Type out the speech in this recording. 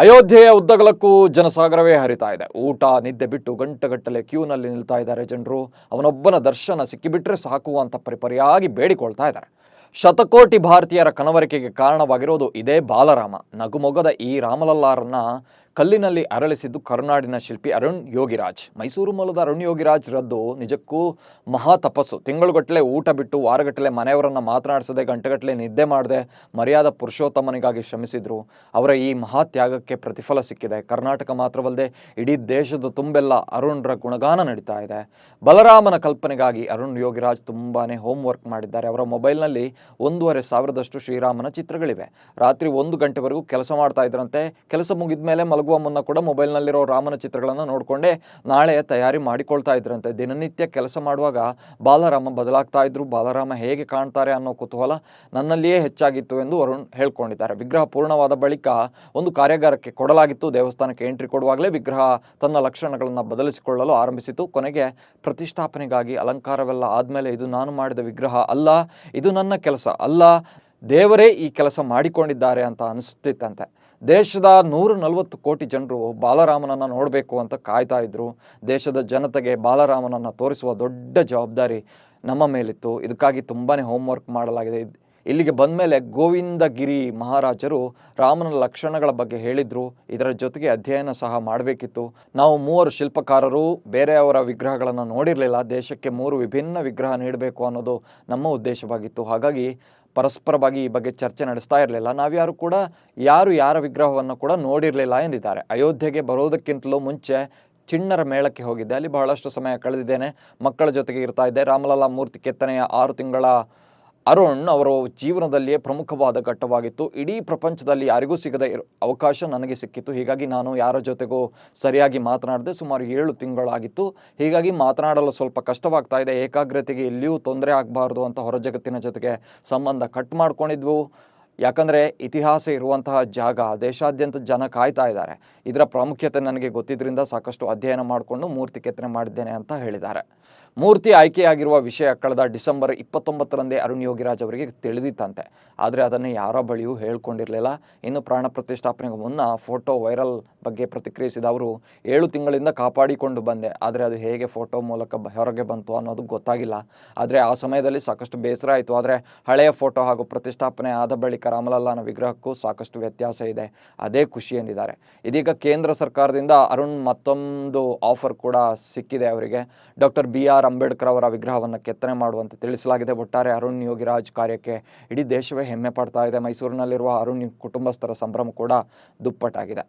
ಅಯೋಧ್ಯೆಯ ಉದ್ದಗಲಕ್ಕೂ ಜನಸಾಗರವೇ ಹರಿತಾ ಇದೆ. ಊಟ, ನಿದ್ದೆ ಬಿಟ್ಟು ಗಂಟೆಗಟ್ಟಲೆ ಕ್ಯೂನಲ್ಲಿ ನಿಲ್ತಾ ಇದ್ದಾರೆ ಜನರು. ಅವನೊಬ್ಬನ ದರ್ಶನ ಸಿಕ್ಕಿಬಿಟ್ರೆ ಸಾಕು ಅಂತ ಪರಿಪರಿಯಾಗಿ ಬೇಡಿಕೊಳ್ತಾ ಇದ್ದಾರೆ. ಶತಕೋಟಿ ಭಾರತೀಯರ ಕನವರಿಕೆಗೆ ಕಾರಣವಾಗಿರೋದು ಇದೇ ಬಾಲರಾಮ. ನಗುಮೊಗದ ಈ ರಾಮಲಲ್ಲಾರನ್ನ ಕಲ್ಲಿನಲ್ಲಿ ಅರಳಿಸಿದ್ದು ಕರುನಾಡಿನ ಶಿಲ್ಪಿ ಅರುಣ್ ಯೋಗಿರಾಜ್. ಮೈಸೂರು ಮೂಲದ ಅರುಣ್ ಯೋಗಿರಾಜ್ ರದ್ದು, ನಿಜಕ್ಕೂ ಮಹಾ ತಪಸ್ಸು. ತಿಂಗಳುಗಟ್ಟಲೆ ಊಟ ಬಿಟ್ಟು ವಾರಗಟ್ಟಲೆ ಮನೆಯವರನ್ನು ಮಾತನಾಡಿಸದೆ ಗಂಟೆಗಟ್ಟಲೆ ನಿದ್ದೆ ಮಾಡದೆ ಮರ್ಯಾದ ಪುರುಷೋತ್ತಮನಿಗಾಗಿ ಶ್ರಮಿಸಿದ್ರು. ಅವರ ಈ ಮಹಾ ತ್ಯಾಗಕ್ಕೆ ಪ್ರತಿಫಲ ಸಿಕ್ಕಿದೆ. ಕರ್ನಾಟಕ ಮಾತ್ರವಲ್ಲದೆ ಇಡೀ ದೇಶದ ತುಂಬೆಲ್ಲ ಅರುಣ್ರ ಗುಣಗಾನ ನಡೀತಾ ಇದೆ. ಬಲರಾಮನ ಕಲ್ಪನೆಗಾಗಿ ಅರುಣ್ ಯೋಗಿರಾಜ್ ತುಂಬಾನೇ ಹೋಮ್ ವರ್ಕ್ ಮಾಡಿದ್ದಾರೆ. ಅವರ ಮೊಬೈಲ್ನಲ್ಲಿ ಒಂದೂವರೆ ಸಾವಿರದಷ್ಟು ಶ್ರೀರಾಮನ ಚಿತ್ರಗಳಿವೆ. ರಾತ್ರಿ ಒಂದು ಗಂಟೆವರೆಗೂ ಕೆಲಸ ಮಾಡ್ತಾ ಇದ್ರಂತೆ. ಕೆಲಸ ಮುಗಿದ ಮೇಲೆ ಮಲಗುವ ಮುನ್ನ ಕೂಡ ಮೊಬೈಲ್ನಲ್ಲಿರೋ ರಾಮನ ಚಿತ್ರಗಳನ್ನು ನೋಡಿಕೊಂಡೇ ನಾಳೆ ತಯಾರಿ ಮಾಡಿಕೊಳ್ತಾ ಇದ್ರಂತೆ. ದಿನನಿತ್ಯ ಕೆಲಸ ಮಾಡುವಾಗ ಬಾಲರಾಮ ಬದಲಾಗ್ತಾ ಇದ್ರು. ಬಾಲರಾಮ ಹೇಗೆ ಕಾಣ್ತಾರೆ ಅನ್ನೋ ಕುತೂಹಲ ನನ್ನಲ್ಲಿಯೇ ಹೆಚ್ಚಾಗಿತ್ತು ಎಂದು ವರುಣ್ ಹೇಳ್ಕೊಂಡಿದ್ದಾರೆ. ವಿಗ್ರಹ ಪೂರ್ಣವಾದ ಬಳಿಕ ಒಂದು ಕಾರ್ಯಾಗಾರಕ್ಕೆ ಕೊಡಲಾಗಿತ್ತು. ದೇವಸ್ಥಾನಕ್ಕೆ ಎಂಟ್ರಿ ಕೊಡುವಾಗಲೇ ವಿಗ್ರಹ ತನ್ನ ಲಕ್ಷಣಗಳನ್ನು ಬದಲಿಸಿಕೊಳ್ಳಲು ಆರಂಭಿಸಿತು. ಕೊನೆಗೆ ಪ್ರತಿಷ್ಠಾಪನೆಗಾಗಿ ಅಲಂಕಾರವೆಲ್ಲ ಆದಮೇಲೆ ಇದು ನಾನು ಮಾಡಿದ ವಿಗ್ರಹ ಅಲ್ಲ, ಇದು ನನ್ನ ಕೆಲಸ ಅಲ್ಲ ದೇವರೇ ಈ ಕೆಲಸ ಮಾಡಿಕೊಂಡಿದ್ದಾರೆ ಅಂತ ಅನಿಸುತ್ತಿತ್ತಂತೆ ದೇಶದ ನೂರ ನಲವತ್ತು ಕೋಟಿ ಜನರು ಬಾಲರಾಮನನ್ನು ನೋಡಬೇಕು ಅಂತ ಕಾಯ್ತಾ ಇದ್ರು. ದೇಶದ ಜನತೆಗೆ ಬಾಲರಾಮನನ್ನು ತೋರಿಸುವ ದೊಡ್ಡ ಜವಾಬ್ದಾರಿ ನಮ್ಮ ಮೇಲಿತ್ತು. ಇದಕ್ಕಾಗಿ ತುಂಬಾ ಹೋಮ್ವರ್ಕ್ ಮಾಡಲಾಗಿದೆ. ಇದ್- ಬಂದ ಮೇಲೆ ಗೋವಿಂದಗಿರಿ ಮಹಾರಾಜರು ರಾಮನ ಲಕ್ಷಣಗಳ ಬಗ್ಗೆ ಹೇಳಿದರು. ಇದರ ಜೊತೆಗೆ ಅಧ್ಯಯನ ಸಹ ಮಾಡಬೇಕಿತ್ತು. ನಾವು ಮೂವರು ಶಿಲ್ಪಕಾರರು ಬೇರೆಯವರ ವಿಗ್ರಹಗಳನ್ನು ನೋಡಿರಲಿಲ್ಲ. ದೇಶಕ್ಕೆ ಮೂರು ವಿಭಿನ್ನ ವಿಗ್ರಹ ನೀಡಬೇಕು ಅನ್ನೋದು ನಮ್ಮ ಉದ್ದೇಶವಾಗಿತ್ತು. ಹಾಗಾಗಿ ಪರಸ್ಪರವಾಗಿ ಈ ಬಗ್ಗೆ ಚರ್ಚೆ ನಡೆಸ್ತಾ ಇರಲಿಲ್ಲ. ನಾವ್ಯಾರು ಕೂಡ, ಯಾರು ಯಾರ ವಿಗ್ರಹವನ್ನು ಕೂಡ ನೋಡಿರಲಿಲ್ಲ ಎಂದಿದ್ದಾರೆ. ಅಯೋಧ್ಯೆಗೆ ಬರೋದಕ್ಕಿಂತಲೂ ಮುಂಚೆ ಚಿಣ್ಣರ ಮೇಳಕ್ಕೆ ಹೋಗಿದ್ದೆ. ಅಲ್ಲಿ ಬಹಳಷ್ಟು ಸಮಯ ಕಳೆದಿದ್ದೇನೆ. ಮಕ್ಕಳ ಜೊತೆಗೆ ಇರ್ತಾ ಇದ್ದೆ. ರಾಮಲಲ್ಲಾ ಮೂರ್ತಿ ಕೆತ್ತನೆಯ ಆರು ತಿಂಗಳ ಅರುಣ್ ಅವರ ಜೀವನದಲ್ಲಿಯೇ ಪ್ರಮುಖವಾದ ಘಟ್ಟವಾಗಿತ್ತು. ಇಡೀ ಪ್ರಪಂಚದಲ್ಲಿ ಯಾರಿಗೂ ಸಿಗದ ಅವಕಾಶ ನನಗೆ ಸಿಕ್ಕಿತ್ತು. ಹೀಗಾಗಿ ನಾನು ಯಾರ ಜೊತೆಗೂ ಸರಿಯಾಗಿ ಮಾತನಾಡದೆ ಸುಮಾರು ಏಳು ತಿಂಗಳಾಗಿತ್ತು. ಹೀಗಾಗಿ ಮಾತನಾಡಲು ಸ್ವಲ್ಪ ಕಷ್ಟವಾಗ್ತಾ ಇದೆ. ಏಕಾಗ್ರತೆಗೆ ಎಲ್ಲಿಯೂ ತೊಂದರೆ ಆಗಬಾರ್ದು ಅಂತ ಹೊರ ಜಗತ್ತಿನ ಜೊತೆಗೆ ಸಂಬಂಧ ಕಟ್ ಮಾಡ್ಕೊಂಡಿದ್ವು. ಯಾಕಂದರೆ ಇತಿಹಾಸ ಇರುವಂತಹ ಜಾಗ ದೇಶಾದ್ಯಂತ ಜನ ಕಾಯ್ತಾ ಇದ್ದಾರೆ. ಇದರ ಪ್ರಾಮುಖ್ಯತೆ ನನಗೆ ಗೊತ್ತಿದ್ದರಿಂದ ಸಾಕಷ್ಟು ಅಧ್ಯಯನ ಮಾಡಿಕೊಂಡು ಮೂರ್ತಿ ಕೆತ್ತನೆ ಮಾಡಿದ್ದೇನೆ ಅಂತ ಹೇಳಿದ್ದಾರೆ. ಮೂರ್ತಿ ಆಯ್ಕೆಯಾಗಿರುವ ವಿಷಯ ಕಳೆದ ಡಿಸೆಂಬರ್ ಇಪ್ಪತ್ತೊಂಬತ್ತರಂದೇ ಅರುಣ್ ಯೋಗಿರಾಜ್ ಅವರಿಗೆ ತಿಳಿದಿತ್ತಂತೆ. ಆದರೆ ಅದನ್ನು ಯಾರ ಬಳಿಯೂ ಹೇಳ್ಕೊಂಡಿರಲಿಲ್ಲ. ಇನ್ನು ಪ್ರಾಣ ಪ್ರತಿಷ್ಠಾಪನೆಗೆ ಮುನ್ನ ಫೋಟೋ ವೈರಲ್ ಬಗ್ಗೆ ಪ್ರತಿಕ್ರಿಯಿಸಿದ ಅವರು, ಏಳು ತಿಂಗಳಿಂದ ಕಾಪಾಡಿಕೊಂಡು ಬಂದೆ. ಆದರೆ ಅದು ಹೇಗೆ ಫೋಟೋ ಮೂಲಕ ಹೊರಗೆ ಬಂತು ಅನ್ನೋದು ಗೊತ್ತಾಗಿಲ್ಲ. ಆದರೆ ಆ ಸಮಯದಲ್ಲಿ ಸಾಕಷ್ಟು ಬೇಸರ ಆಯಿತು. ಆದರೆ ಹಳೆಯ ಫೋಟೋ ಹಾಗೂ ಪ್ರತಿಷ್ಠಾಪನೆ ಆದ ಬಳಿಕ ರಾಮಲಲ್ಲಾನ ವಿಗ್ರಹಕ್ಕೂ ಸಾಕಷ್ಟು ವ್ಯತ್ಯಾಸ ಇದೆ. ಅದೇ ಖುಷಿ ಎಂದಿದ್ದಾರೆ. ಇದೀಗ ಕೇಂದ್ರ ಸರ್ಕಾರದಿಂದ ಅರುಣ್ ಮತ್ತೊಂದು ಆಫರ್ ಕೂಡ ಸಿಕ್ಕಿದೆ ಅವರಿಗೆ. ಡಾಕ್ಟರ್ ಬಿ ಆರ್ ಅಂಬೇಡ್ಕರ್ ಅವರ ವಿಗ್ರಹವನ್ನು ಕೆತ್ತನೆ ಮಾಡುವಂತೆ ತಿಳಿಸಲಾಗಿದೆ. ಒಟ್ಟಾರೆ ಅರುಣ್ ಯೋಗಿರಾಜ್ ಕಾರ್ಯಕ್ಕೆ ಇಡೀ ದೇಶವೇ ಹೆಮ್ಮೆ ಪಡ್ತಾ ಇದೆ. ಮೈಸೂರಿನಲ್ಲಿರುವ ಅರುಣ್ ಕುಟುಂಬಸ್ಥರ ಸಂಭ್ರಮ ಕೂಡ ದುಪ್ಪಟ್ಟಾಗಿದೆ.